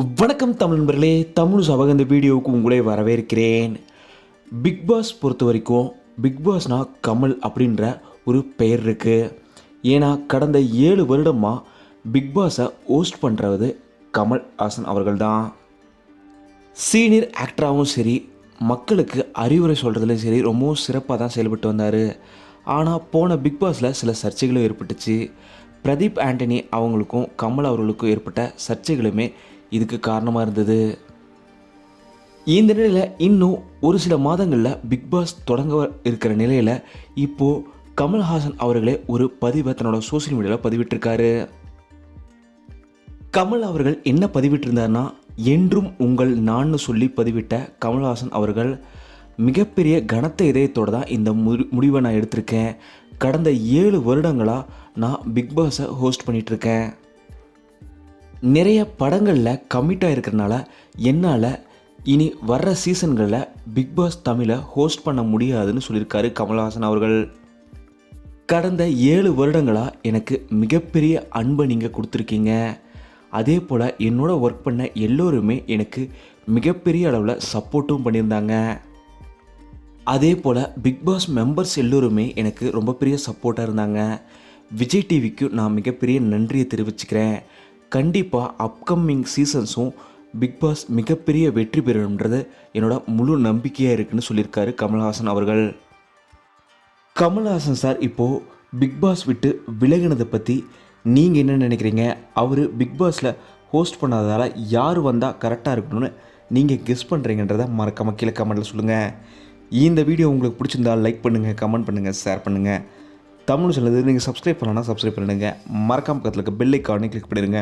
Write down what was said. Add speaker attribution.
Speaker 1: வணக்கம் தமிழ் நண்பர்களே தமிழ் சபக இந்த வீடியோவுக்கு உங்களே வரவேற்கிறேன். பிக் பாஸ் பொறுத்த வரைக்கும் பிக்பாஸ்னா கமல் அப்படின்ற ஒரு பெயர் இருக்குது ஏன்னா கடந்த ஏழு வருடமாக பிக் பாஸை ஹோஸ்ட் பண்ணுறது கமல் ஹாசன் அவர்கள் தான் சீனியர் ஆக்டராகவும் சரி மக்களுக்கு அறிவுரை சொல்கிறதுலையும் சரி ரொம்பவும் சிறப்பாக தான் செயல்பட்டு வந்தார். ஆனால் போன பிக் பாஸில் சில சர்ச்சைகளும் ஏற்பட்டுச்சு. பிரதீப் ஆண்டனி அவங்களுக்கும் கமல் அவர்களுக்கும் ஏற்பட்ட சர்ச்சைகளுமே இதுக்கு காரணமாக இருந்தது? இந்த நிலையில் இன்னும் ஒரு சில மாதங்களில் பிக் பாஸ் தொடங்க இருக்கிற நிலையில் இப்போது கமல்ஹாசன் அவர்களே ஒரு பதிவை தன்னோட சோஷியல் மீடியாவில் பதிவிட்டிருக்காரு. கமல் அவர்கள் என்ன பதிவிட்டிருந்தார்னா என்றும் உங்கள் நான்னு சொல்லி பதிவிட்ட கமல்ஹாசன் அவர்கள் மிகப்பெரிய கனத்த இதயத்தோடு தான் இந்த முடிவை நான் எடுத்திருக்கேன். கடந்த ஏழு வருடங்களாக நான் பிக் பாஸை ஹோஸ்ட் பண்ணிகிட்ருக்கேன் நிறைய படங்களில் கமிட்டாக இருக்கிறனால என்னால் இனி வர்ற சீசன்களில் பிக் பாஸ் தமிழை ஹோஸ்ட் பண்ண முடியாதுன்னு சொல்லியிருக்காரு கமல்ஹாசன் அவர்கள். கடந்த ஏழு வருடங்களாக எனக்கு மிகப்பெரிய அன்பை நீங்கள் கொடுத்துருக்கீங்க. அதே போல் என்னோட ஒர்க் பண்ண எல்லோருமே எனக்கு மிகப்பெரிய அளவில் சப்போர்ட்டும் பண்ணியிருந்தாங்க. அதே போல் பிக் பாஸ் மெம்பர்ஸ் எல்லோருமே எனக்கு ரொம்ப பெரிய சப்போர்ட்டாக இருந்தாங்க. விஜய் டிவிக்கு நான் மிகப்பெரிய நன்றியை தெரிவிச்சுக்கிறேன். கண்டிப்பாக அப்கமிங் சீசன்ஸும் பிக் பாஸ் மிகப்பெரிய வெற்றி பெறணுன்றது என்னோட முழு நம்பிக்கையாக இருக்குன்னு சொல்லியிருக்காரு கமல்ஹாசன் அவர்கள். கமல்ஹாசன் சார் இப்போது பிக் பாஸ் விட்டு விலகினதை பற்றி நீங்கள் என்ன நினைக்கிறீங்க? அவர் பிக் பாஸில் ஹோஸ்ட் பண்ணாததால் யார் வந்தால் கரெக்டாக இருக்கணும்னு நீங்கள் கெஸ் பண்ணுறீங்கன்றதை மறக்காமல் கீழே கமெண்ட்டில் சொல்லுங்கள் இந்த வீடியோ உங்களுக்கு பிடிச்சிருந்தால் லைக் பண்ணுங்கள் கமெண்ட் பண்ணுங்கள் ஷேர் பண்ணுங்கள் தமிழ் சொல்லுது நீங்கள் சப்ஸ்கிரைப் பண்ணலன்னா சப்ஸ்கிரைப் பண்ணிடுங்க. மறக்காம பக்கத்தில் இருக்க பெல் ஐக்கானே கிளிக் பண்ணிடுங்க.